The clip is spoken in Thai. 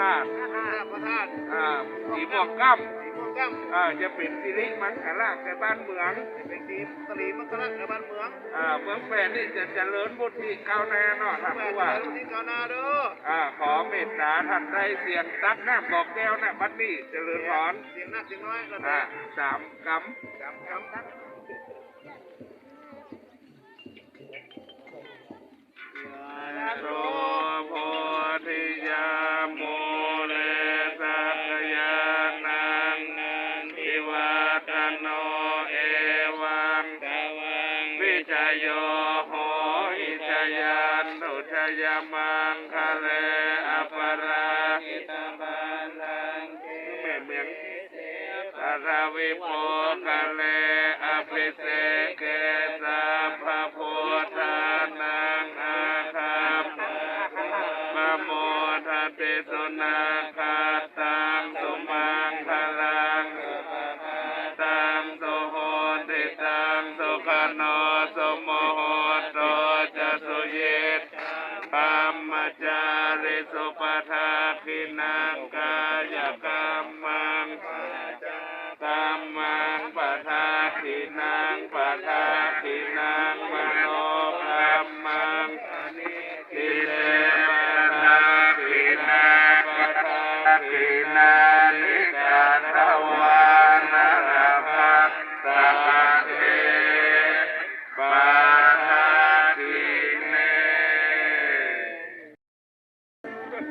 อ่าสีม่วงก้สีม่วงก้ามำอ่าจะเป็นสิริมังคลาแก่บ้านเมืองเป็นสีสลีมังคลักในบ้านเมืองอ่าเมืองแปรนี่จะเจริญบุตรที่ก้าวหน้าเนาะท่านแม่ผู้ว่าว่ารุ่นนี้ก้าวหน้าเด้ออ่าขอเมตตาท่านได้เสียงตักน้ำบอกแก้วนะบัดนี้เจริญพรเสียงนักเสียงน้อยก็อ่าได้สามกสามคำำ โยโหอิจยันตุชยมังคะเลอปราหิตบันลังเกแม่เมียงอาราวิโปคะเลอภิเสเกสัพพะพุทธานังอาคัมมะโมทัตติสุนาคา สุปทาคินังกา เ